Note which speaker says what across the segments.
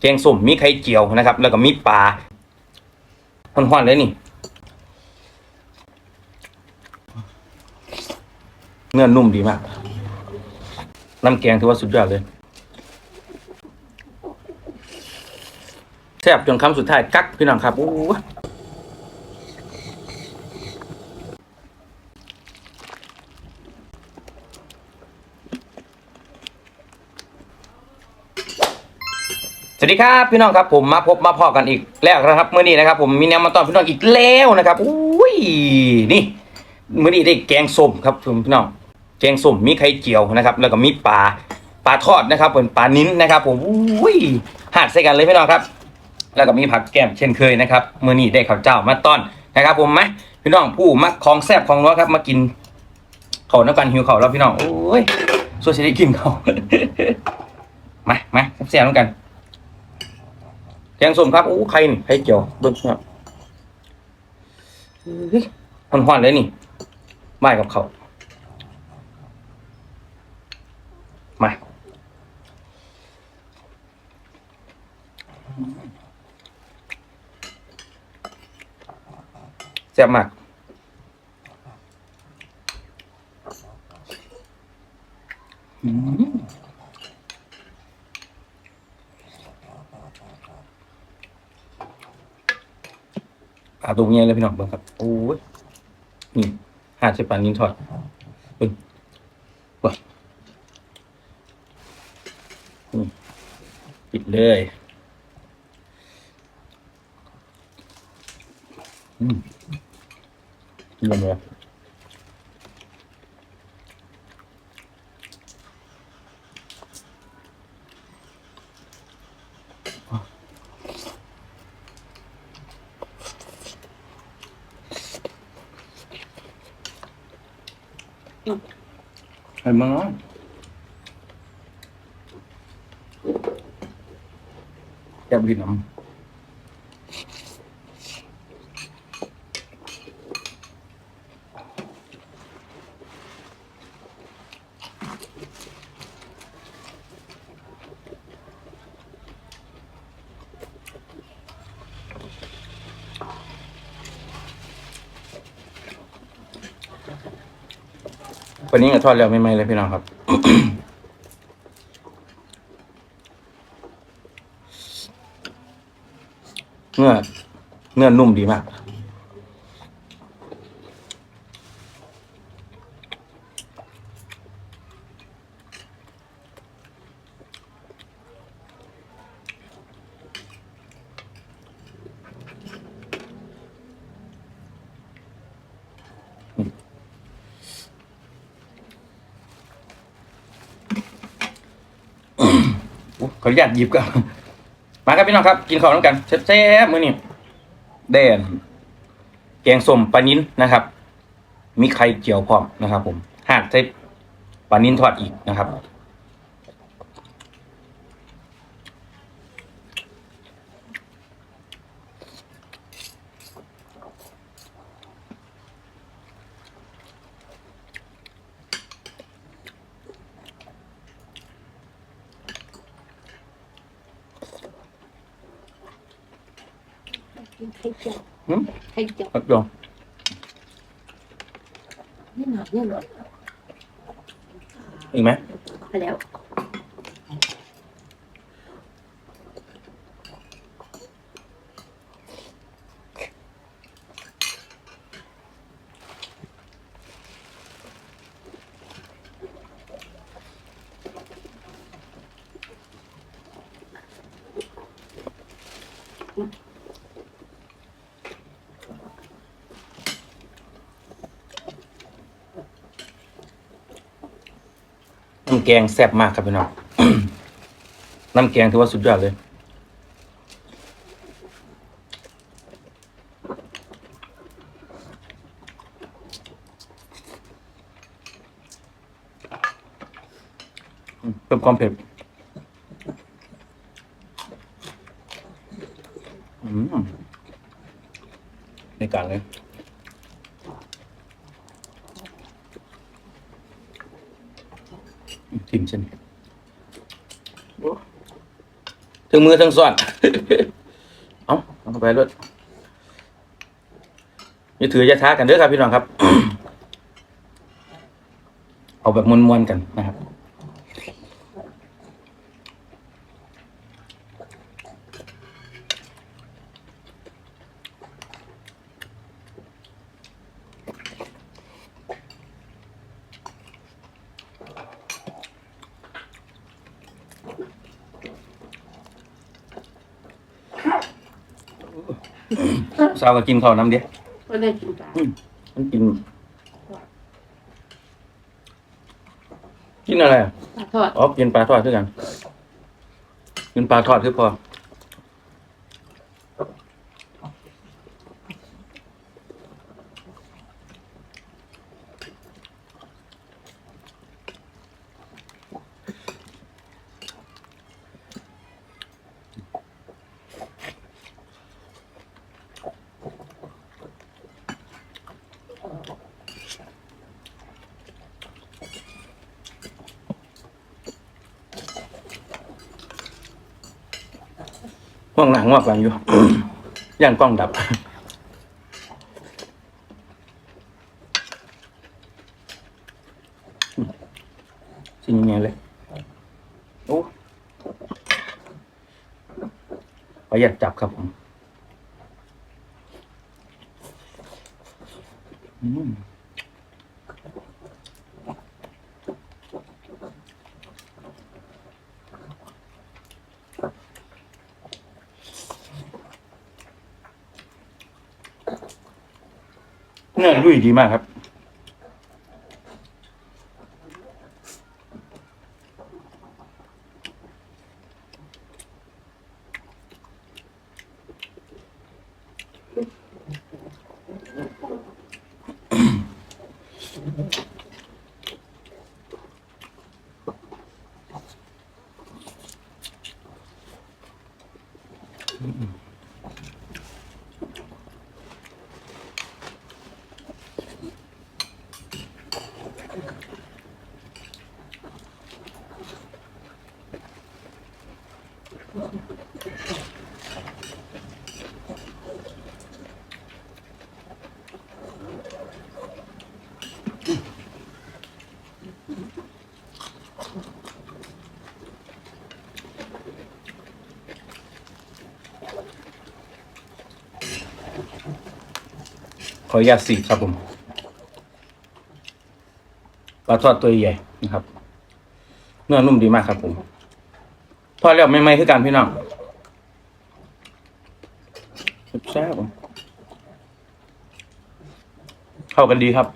Speaker 1: แกงส้มมีไข่เจียวนะครับ แล้วก็มีปลาห่อนๆเลยนี่ เนื้อนุ่มดีมาก น้ำแกงถือว่าสุดยอดเลยแซ่บจนคำสุดท้ายกักพี่น้องครับโอ้ สวัสดีครับพี่น้องครับผมมาพบมาพอกันอีกแล้วนะครับเมื่อนี้นะครับ ผมมีแนวมาตอนพี่น้องอีกแล้วนะครับอุ้ยนี่เมื่อนี้ได้แกงส้มครับพี่น้องแกงส้มมีไข่เจียวนะครับ แล้วก็มีปลาปลาทอดนะครับเป็นปลานิ้นนะครับ ผมอุ้ยหาดใส่กันเลยพี่น้องครับ แล้วก็มีผักแก้มเช่นเคยนะครับเมื้อนี้ได้ข้าวเจ้ามาต้อนนะครับ ผมมาพี่น้องผู้มักของแซ่บของนัวครับ มากินข้าน้ำกันหิวข้าวแล้วพี่น้องโอ้ยส่วนจะได้กินข้าวมามาแซ่บๆกัน แกงส้มครับโอ้ไข่นี่ไข่เจียวเบิ้งครับเฮ้ยหอนๆเลยนี่ไม่กับเขามาแซ่บมากอืม ปลา ตัวเงี้ยเลยพี่น้องเบิ่งครับ โอ้ย นี่หาดใช่ปานิ้นทอดเบิ่งว้านี่ปิดเลยอืมเยี่ยมเลย ไอ้มังแกบกินน้ำ นนี้ก็ทอดแล้วไม่ไหมเลยพี่น้องครับ เนื้อเนื้อนุ่มดีมาก อุ๊ย ขออนุญาตหยิบกันมาครับพี่น้องครับ กินข้าวน้ำกันแซ่บๆมื้อนี้แดนแกงส้มปลานิ้นนะครับ มีไข่เจียวพร้อมนะครับ ผมหากใส่ปลานิ้นทอดอีกนะครับ
Speaker 2: กินไข่เจียว
Speaker 1: หืม
Speaker 2: ไข่เจียว
Speaker 1: ครับโยม
Speaker 2: นี่หน่อยนี่หน่อย
Speaker 1: อีกไหม
Speaker 2: พอแล้วำ
Speaker 1: แกงแซ่บมากครับพี่น้อง น้ำแกงถือว่าสุดยอดเลยเพิ่มความเผ็ดอืมในการเลย ทิมเช่นโอ้ถึงมือทั้งซ้อนเอาเอาไปรถอย่าถืออย่าท้ากันเด้อครับพี่น้องครับ เอาแบบมวนๆกันนะครับ สาวก็กินข้าวน้ำเดียว
Speaker 2: ก็ได้กินปลา
Speaker 1: มันกิน กินอะไรอะ
Speaker 2: ปลาทอด
Speaker 1: อ๋อ กินปลาทอดด้วยกัน กินปลาทอดคือพอ ห่วงหนังมากกว่าอยู่ ย่างกล้องดับ สิ่งยังไงเลยโอ้ประหยัดจับครับผมอืม เนื้อลุยดีมากครับ ขออนุญาตสีครับผมปลาทอดตัวใหญ่นะครับ เนื้อนุ่มดีมากครับผมทอดแล้วไม่ไหม้คือการพี่น้องแซ่บผมเข้ากันดีครับ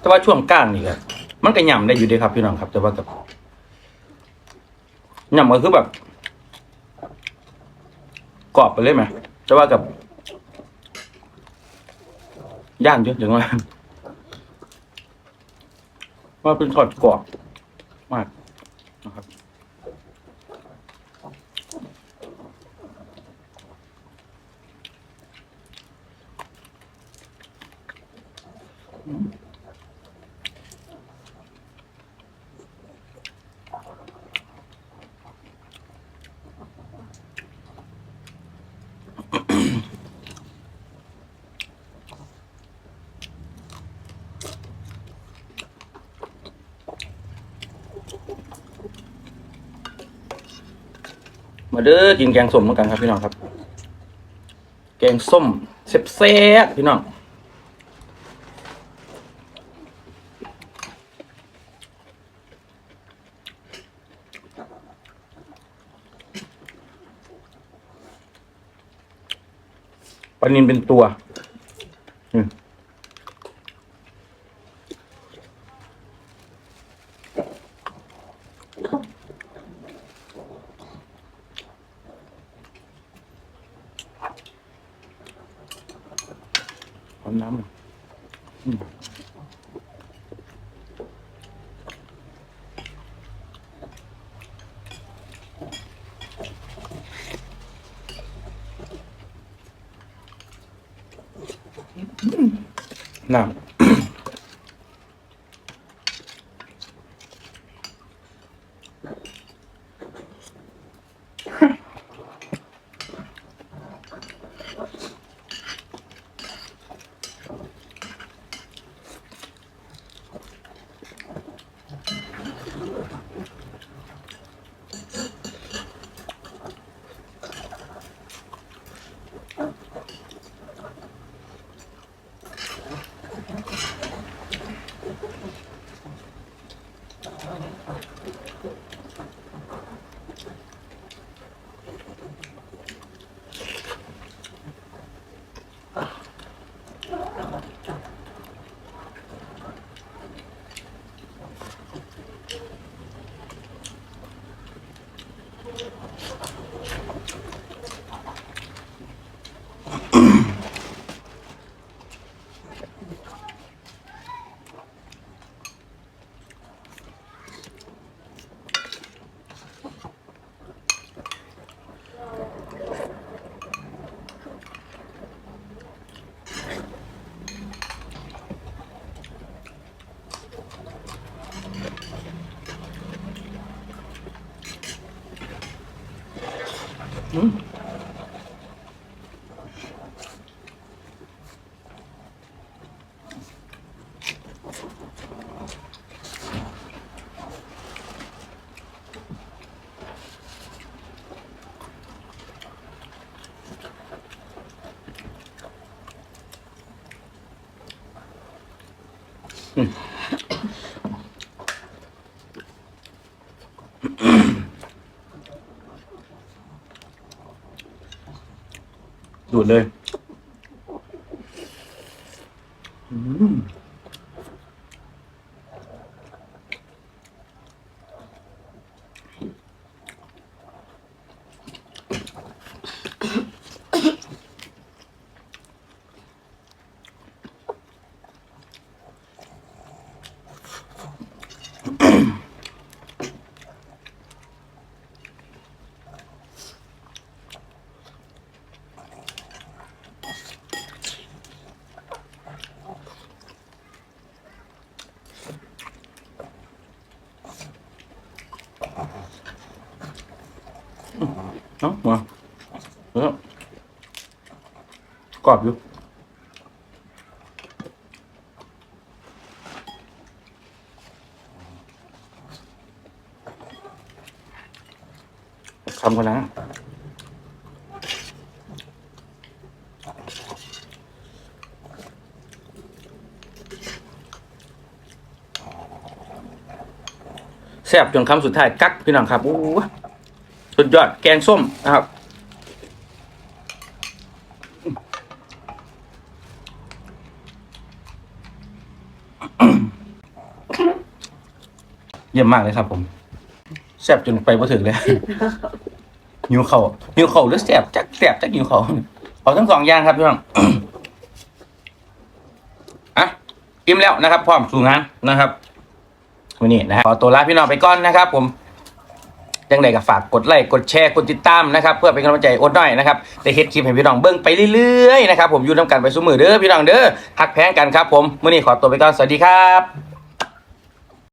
Speaker 1: แต่ว่าช่วงก้างนี่ครับมันก็ย่ำได้อยู่ดีครับพี่น้องครับ แต่ว่ากับย่ำก็คือแบบกรอบไปเลยไหมแต่ว่ากับ ย่างเยอะจังเลยว่าเป็นกอดกรอบมากาเด้อกินแกงส้มเหมือนกันครับพี่น้องครับ แกงส้มเซ็บๆพี่น้องปลานินเป็นตัว อืม ดูดเลย เนาะมาแล้วกรอบอยู่คำกันนะแซ่บจนคำสุดท้ายกักพี่น้องครับโอ้ ดยอดแกงส้มนะครับ เยี่ยมมากเลยครับ ผมแซ่บจนไปบ่ถึงเลยหิวเขาวหิวเขาวหรือแซ่บจักแซ่บจักหิวเขาวเอาทั้งสองอย่างครับพี่น้องอะอิ่มแล้วนะครับ พร้อมสู่งานนะครับวันนี้นะครับขอตัวลาพี่น้องไปก่อนนะครับ ผม ยังไงก็ฝากกดไลค์กดแชร์กดติดตามนะครับเพื่อเป็นกำลังใจอดหน่อยนะครับได้เฮ็ดคลิปให้พี่น้องเบิ่งไปเรื่อยๆนะครับผมอยู่น้ำกันไปสู้มือเด้อพี่น้องเด้อหักแพงกันครับผมมื้อนี้ขอตัวไปก่อนสวัสดีครับ